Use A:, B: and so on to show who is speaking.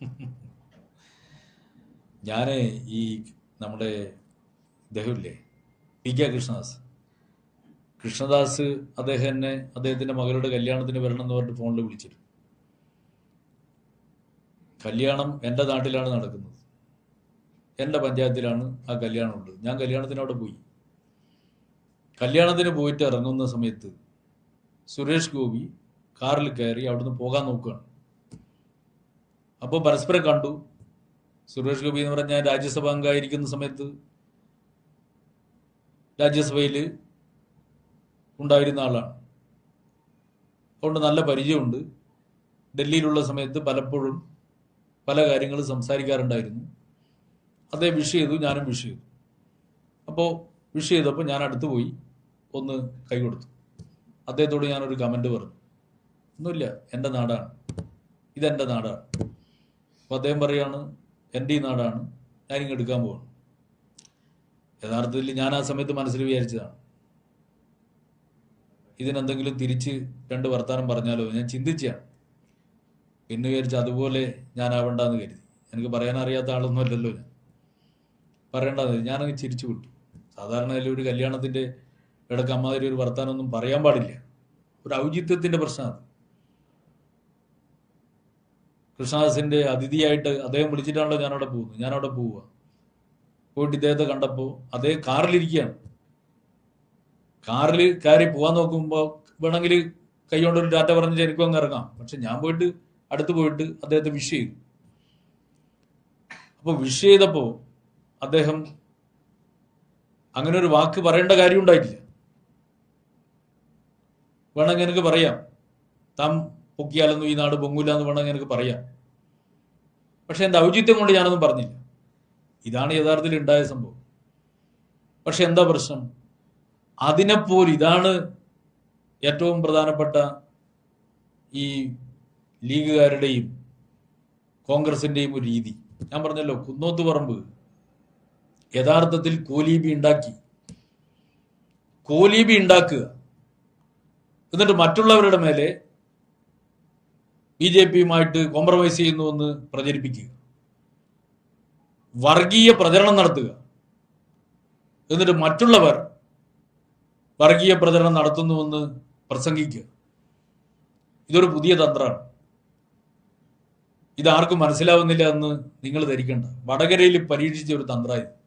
A: ഞാൻ ഈ നമ്മുടെ ഇദ്ദേഹമില്ലേ? P K Krishnadas. കൃഷ്ണദാസ് അദ്ദേഹം എന്നെ അദ്ദേഹത്തിന്റെ മകളുടെ കല്യാണത്തിന് വരണം എന്ന് പറഞ്ഞിട്ട് ഫോണിൽ വിളിച്ചിരുന്നു. കല്യാണം എന്റെ നാട്ടിലാണ് നടക്കുന്നത്. എന്റെ പഞ്ചായത്തിലാണ് ആ കല്യാണം ഉള്ളത് ഞാൻ കല്യാണത്തിന് അവിടെ പോയി. കല്യാണത്തിന് പോയിട്ട് ഇറങ്ങുന്ന സമയത്ത് സുരേഷ് ഗോപി കാറിൽ കയറി അവിടുന്ന് പോകാൻ നോക്കുകയാണ്. അപ്പോൾ പരസ്പരം കണ്ടു. സുരേഷ് ഗോപി എന്ന് പറഞ്ഞാൽ രാജ്യസഭ അംഗമായിരിക്കുന്ന സമയത്ത് രാജ്യസഭയിൽ ഉണ്ടായിരുന്ന ആളാണ്. അതുകൊണ്ട് നല്ല പരിചയമുണ്ട്. ഡൽഹിയിലുള്ള സമയത്ത് പലപ്പോഴും പല കാര്യങ്ങളും സംസാരിക്കാറുണ്ടായിരുന്നു. അതേ വിഷ് ചെയ്തു ഞാനും വിഷ് ചെയ്തു. അപ്പോൾ വിഷ് ചെയ്തപ്പോൾ ഞാൻ അടുത്ത് പോയി ഒന്ന് കൈ കൊടുത്തു. അദ്ദേഹത്തോട് ഞാനൊരു കമന്റ് പറഞ്ഞു. ഒന്നുമില്ല എന്റെ നാടാണ്. ഇതെന്റെ നാടാണ്. അപ്പോൾ അദ്ദേഹം പറയാണ് എന്റെ ഈ നാടാണ്. ഞാനിങ്ങ് എടുക്കാൻ പോവാണ്. യഥാർത്ഥത്തിൽ ഞാൻ ആ സമയത്ത് മനസ്സിൽ വിചാരിച്ചതാണ്. ഇതിനെന്തെങ്കിലും തിരിച്ച് രണ്ട് വർത്താനം പറഞ്ഞാലോ? ഞാൻ ചിന്തിച്ചാണ് പിന്നെ വിചാരിച്ച് അതുപോലെ ഞാൻ ആവണ്ടെന്ന് കരുതി. എനിക്ക് പറയാൻ അറിയാത്ത ആളൊന്നും അല്ലല്ലോ ഞാൻ. പറയേണ്ടത് ഞാനങ്ങ് ചിരിച്ചു വിട്ടു. സാധാരണ ഒരു കല്യാണത്തിന്റെ ഇടയ്ക്ക് അമ്മാതിരി ഒരു വർത്താനൊന്നും പറയാൻ പാടില്ല. ഒരു ഔചിത്യത്തിന്റെ പ്രശ്നമാണ് കൃഷ്ണദാസിന്റെ അതിഥിയായിട്ട് അദ്ദേഹം വിളിച്ചിട്ടാണല്ലോ ഞാനവിടെ പോകുന്നത്. ഞാനവിടെ പോവുക. പോയിട്ട് ഇദ്ദേഹത്തെ കണ്ടപ്പോൾ അദ്ദേഹം കാറിലിരിക്കുകയാണ്. കാറിൽ കയറി പോകാൻ നോക്കുമ്പോൾ വേണമെങ്കിൽ കൈകൊണ്ട് ഒരു ഡാറ്റ പറഞ്ഞ് എനിക്കും അങ്ങ് ഇറങ്ങാം. പക്ഷെ ഞാൻ പോയിട്ട് അടുത്ത് പോയിട്ട് അദ്ദേഹത്തെ വിഷ് ചെയ്തു. അപ്പോൾ വിഷ് ചെയ്തപ്പോൾ അദ്ദേഹം അങ്ങനെ ഒരു വാക്ക് പറയേണ്ട കാര്യം ഉണ്ടായിട്ടില്ല വേണമെങ്കിൽ എനിക്ക് പറയാം. താൻ പൊക്കിയാലൊന്നും ഈ നാട് പൊങ്ങൂല എന്ന് വേണമെങ്കിൽ എനിക്ക് പറയാം. പക്ഷെ എന്റെ ഔചിത്യം കൊണ്ട് ഞാനൊന്നും പറഞ്ഞില്ല. ഇതാണ് യഥാർത്ഥത്തിൽ ഉണ്ടായ സംഭവം. പക്ഷെ എന്താ പ്രശ്നം? അതിനെപ്പോലും ഇതാണ് ഏറ്റവും പ്രധാനപ്പെട്ട ഈ ലീഗുകാരുടെയും കോൺഗ്രസിന്റെയും ഒരു രീതി. ഞാൻ പറഞ്ഞല്ലോ കുന്നോത്ത് പറമ്പ് യഥാർത്ഥത്തിൽ കോലീബി ഉണ്ടാക്കി. കോലീബി ഉണ്ടാക്കുക. എന്നിട്ട് മറ്റുള്ളവരുടെ മേലെ ബി ജെ പിയുമായിട്ട് കോംപ്രമൈസ് ചെയ്യുന്നുവെന്ന് പ്രചരിപ്പിക്കുക. വർഗീയ പ്രചരണം നടത്തുക. എന്നിട്ട് മറ്റുള്ളവർ വർഗീയ പ്രചരണം നടത്തുന്നുവെന്ന് പ്രസംഗിക്കുക. ഇതൊരു പുതിയ തന്ത്രമാണ്. ഇതാർക്കും മനസ്സിലാവുന്നില്ല എന്ന് നിങ്ങൾ ധരിക്കേണ്ട. വടകരയിൽ പരീക്ഷിച്ച ഒരു തന്ത്രമായിരുന്നു.